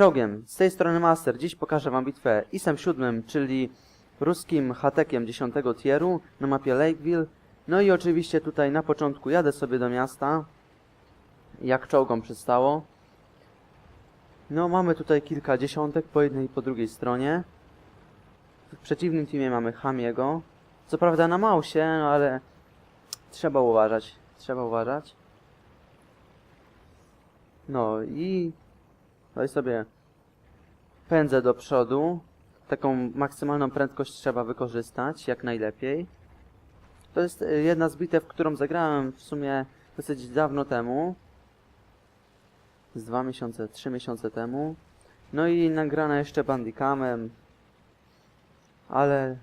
Czołgiem, z tej strony Master, dziś pokażę wam bitwę ISem 7, czyli ruskim hatekiem 10 tieru na mapie Lakeville. No i oczywiście tutaj na początku jadę sobie do miasta, jak czołgom przystało. No mamy tutaj kilka dziesiątek po jednej i po drugiej stronie. W przeciwnym teamie mamy Hamiego. Co prawda na mausie, no ale trzeba uważać, trzeba uważać. No i Daj sobie pędzę do przodu. Taką maksymalną prędkość trzeba wykorzystać jak najlepiej. To jest y, jedna z bitew, którą zagrałem w sumie dosyć dawno temu. Z dwa miesiące, trzy miesiące temu. No i nagrana jeszcze bandicamem. Ale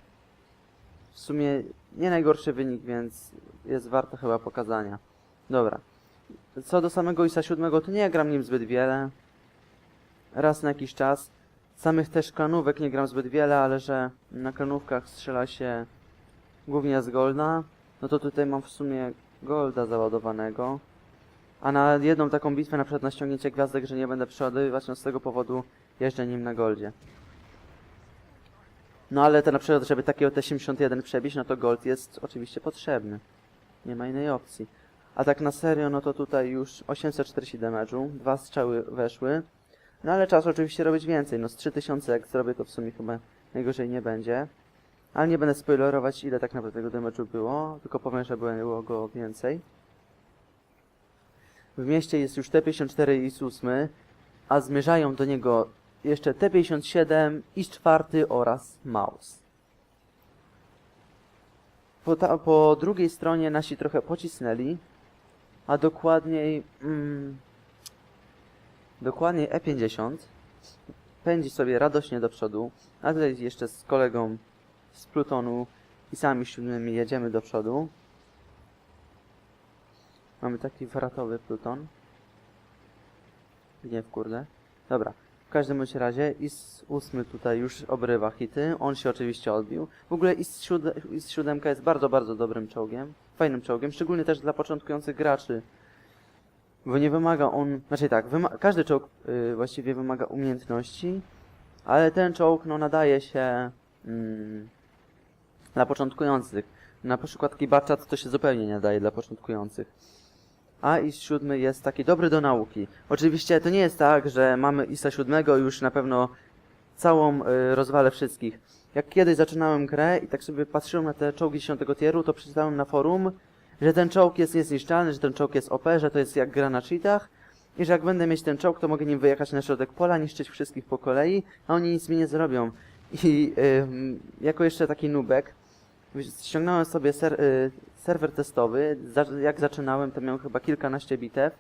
w sumie nie najgorszy wynik, więc jest warto chyba pokazania. Dobra. Co do samego ISA 7, to nie gram nim zbyt wiele raz na jakiś czas. Samych też klanówek nie gram zbyt wiele, ale że na klanówkach strzela się głównie z golda, no to tutaj mam w sumie golda załadowanego. A na jedną taką bitwę, na przykład na ściągnięcie gwiazdek, że nie będę przeładowywać, no z tego powodu jeżdżę nim na goldzie. No ale to na przykład, żeby takiego T-71 przebić, no to gold jest oczywiście potrzebny. Nie ma innej opcji. A tak na serio, no to tutaj już 840 damage'u, dwa strzały weszły. No ale czas oczywiście robić więcej, no z 3000 jak zrobię to w sumie chyba najgorzej nie będzie. Ale nie będę spoilerować ile tak naprawdę tego damage'u było, tylko powiem, że było go więcej. W mieście jest już T54 i S8, a zmierzają do niego jeszcze T57, IS-4 oraz Maus. Po, ta, po drugiej stronie nasi trochę pocisnęli, a dokładniej... Mm, Dokładnie E50 pędzi sobie radośnie do przodu, a tutaj jeszcze z kolegą z Plutonu i sami siódmymi jedziemy do przodu. Mamy taki waratowy Pluton. Nie w kurde. Dobra. W każdym bądź razie IS 8 tutaj już obrywa hity. On się oczywiście odbił. W ogóle IS 7, IS 7 jest bardzo, bardzo dobrym czołgiem. Fajnym czołgiem, szczególnie też dla początkujących graczy. Bo nie wymaga on, znaczy tak, każdy czołg y, właściwie wymaga umiejętności, ale ten czołg no nadaje się mm, dla początkujących. Na przykład Kibaczat to się zupełnie nie nadaje dla początkujących. A IS 7 jest taki dobry do nauki. Oczywiście to nie jest tak, że mamy ISA 7 już na pewno całą y, rozwalę wszystkich. Jak kiedyś zaczynałem grę i tak sobie patrzyłem na te czołgi 10 tieru, to przeczytałem na forum, że ten czołg jest niezniszczalny, że ten czołg jest OP, że to jest jak gra na cheatach i że jak będę mieć ten czołg, to mogę nim wyjechać na środek pola, niszczyć wszystkich po kolei, a oni nic mi nie zrobią. I ym, jako jeszcze taki nubek ściągnąłem sobie ser, y, serwer testowy, za, jak zaczynałem, to miałem chyba kilkanaście bitew.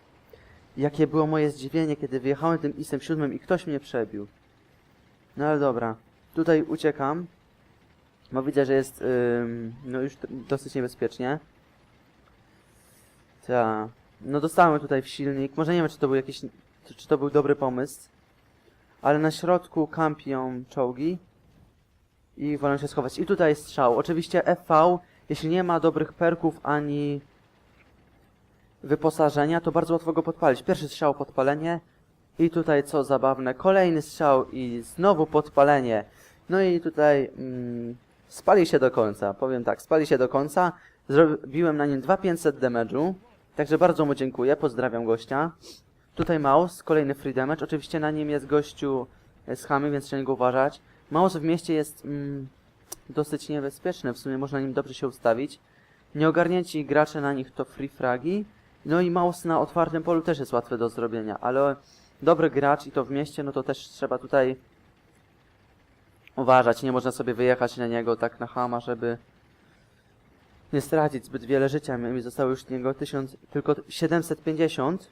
Jakie było moje zdziwienie, kiedy wyjechałem tym ISem 7 i ktoś mnie przebił. No ale dobra, tutaj uciekam, bo widzę, że jest ym, no już dosyć niebezpiecznie. Ta. No dostałem tutaj w silnik. Może nie wiem, czy to był jakiś... Czy to był dobry pomysł. Ale na środku kampią czołgi. I wolę się schować. I tutaj strzał. Oczywiście FV, jeśli nie ma dobrych perków ani wyposażenia, to bardzo łatwo go podpalić. Pierwszy strzał podpalenie. I tutaj co zabawne, kolejny strzał i znowu podpalenie. No i tutaj mm, spali się do końca. Powiem tak, spali się do końca. Zrobiłem na nim 2500 damage'u. Także bardzo mu dziękuję, pozdrawiam gościa. Tutaj mouse, kolejny free damage. Oczywiście na nim jest gościu z chamy, więc trzeba niego uważać. Mouse w mieście jest mm, dosyć niebezpieczny, w sumie można nim dobrze się ustawić. Nieogarnięci gracze na nich to free fragi. No i mouse na otwartym polu też jest łatwy do zrobienia, ale dobry gracz i to w mieście, no to też trzeba tutaj uważać. Nie można sobie wyjechać na niego tak na hama, żeby nie stracić zbyt wiele życia. Mi zostało już niego 1000, tylko 750.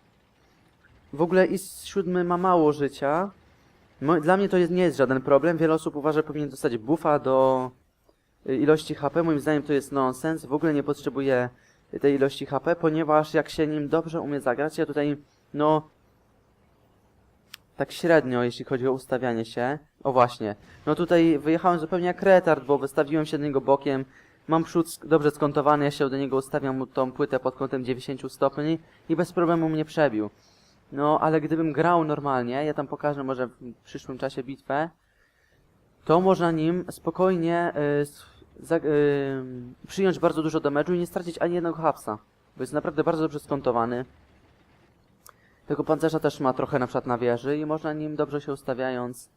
W ogóle IS 7 ma mało życia. Dla mnie to jest, nie jest żaden problem. Wiele osób uważa, że powinien dostać buffa do y, ilości HP. Moim zdaniem to jest nonsens. W ogóle nie potrzebuje tej ilości HP, ponieważ jak się nim dobrze umie zagrać, ja tutaj, no, tak średnio, jeśli chodzi o ustawianie się. O właśnie. No tutaj wyjechałem zupełnie jak retard, bo wystawiłem się do niego bokiem, Mam przód dobrze skontowany, ja się do niego ustawiam tą płytę pod kątem 90 stopni i bez problemu mnie przebił. No, ale gdybym grał normalnie, ja tam pokażę może w przyszłym czasie bitwę, to można nim spokojnie y, za, y, przyjąć bardzo dużo damage'u i nie stracić ani jednego hapsa. Bo jest naprawdę bardzo dobrze skontowany. Tego pancerza też ma trochę na przykład na wieży i można nim dobrze się ustawiając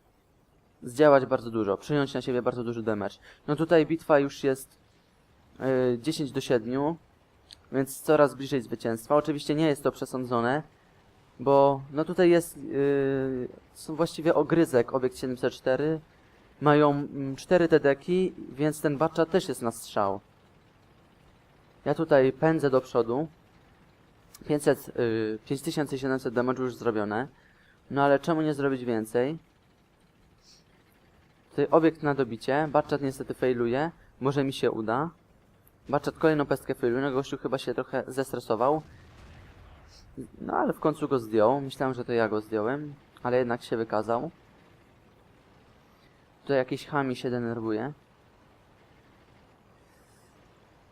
zdziałać bardzo dużo, przyjąć na siebie bardzo duży damage. No tutaj bitwa już jest 10 do 7, więc coraz bliżej zwycięstwa. Oczywiście nie jest to przesądzone, bo no tutaj jest yy, są właściwie ogryzek obiekt 704. Mają mm, 4 TD-ki, więc ten bacza też jest na strzał. Ja tutaj pędzę do przodu. 500, yy, 5700 damage już zrobione. No ale czemu nie zrobić więcej? Tutaj obiekt na dobicie. Baczat niestety failuje. Może mi się uda. Baczat kolejną pestkę. No gościu chyba się trochę zestresował. No ale w końcu go zdjął. Myślałem, że to ja go zdjąłem, ale jednak się wykazał. Tutaj jakiś chami się denerwuje.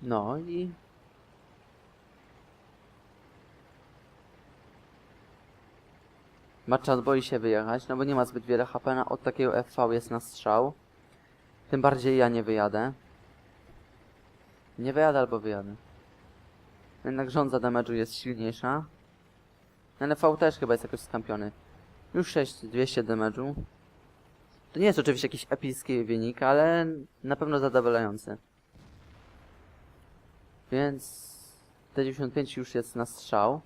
No i... Matchat boi się wyjechać, no bo nie ma zbyt wiele HP, na, od takiego FV jest na strzał. Tym bardziej ja nie wyjadę. Nie wyjadę albo wyjadę. Jednak rządza damage'u jest silniejsza. NFV też chyba jest jakoś skampiony. Już 6200 damage'u. To nie jest oczywiście jakiś epicki wynik, ale na pewno zadowalający. Więc T95 już jest na strzał.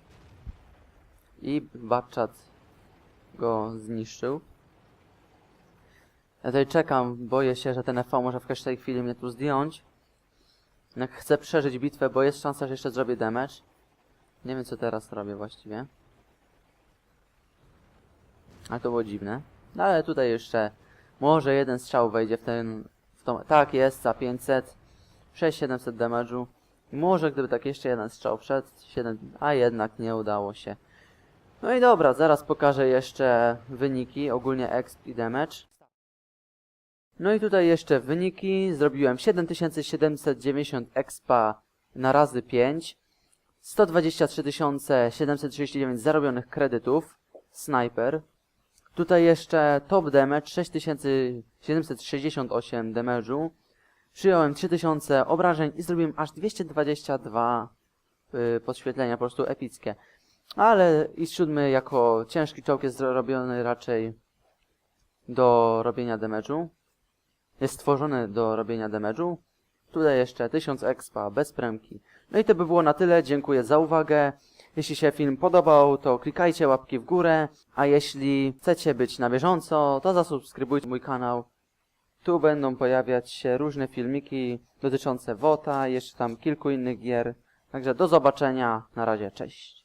I Batchat go zniszczył. Ja tutaj czekam, boję się, że ten FV może w każdej chwili mnie tu zdjąć. Jak chcę przeżyć bitwę, bo jest szansa, że jeszcze zrobię damage. Nie wiem co teraz robię właściwie. Ale to było dziwne. No ale tutaj jeszcze może jeden strzał wejdzie w ten... W tą, tak jest, za 500. 6700 damage'u. Może gdyby tak jeszcze jeden strzał wszedł, 7, a jednak nie udało się. No i dobra, zaraz pokażę jeszcze wyniki, ogólnie exp i damage. No i tutaj jeszcze wyniki. Zrobiłem 7790 expa na razy 5. 123 739 zarobionych kredytów. Sniper. Tutaj jeszcze top damage 6768 damage'u. Przyjąłem 3000 obrażeń i zrobiłem aż 222 y, podświetlenia, po prostu epickie. Ale i siódmy jako ciężki czołg jest zrobiony raczej do robienia damage'u. Jest stworzony do robienia damage'u. Tutaj jeszcze 1000 expa bez premki. No i to by było na tyle. Dziękuję za uwagę. Jeśli się film podobał, to klikajcie łapki w górę, a jeśli chcecie być na bieżąco, to zasubskrybujcie mój kanał. Tu będą pojawiać się różne filmiki dotyczące WOTA, jeszcze tam kilku innych gier. Także do zobaczenia. Na razie, cześć.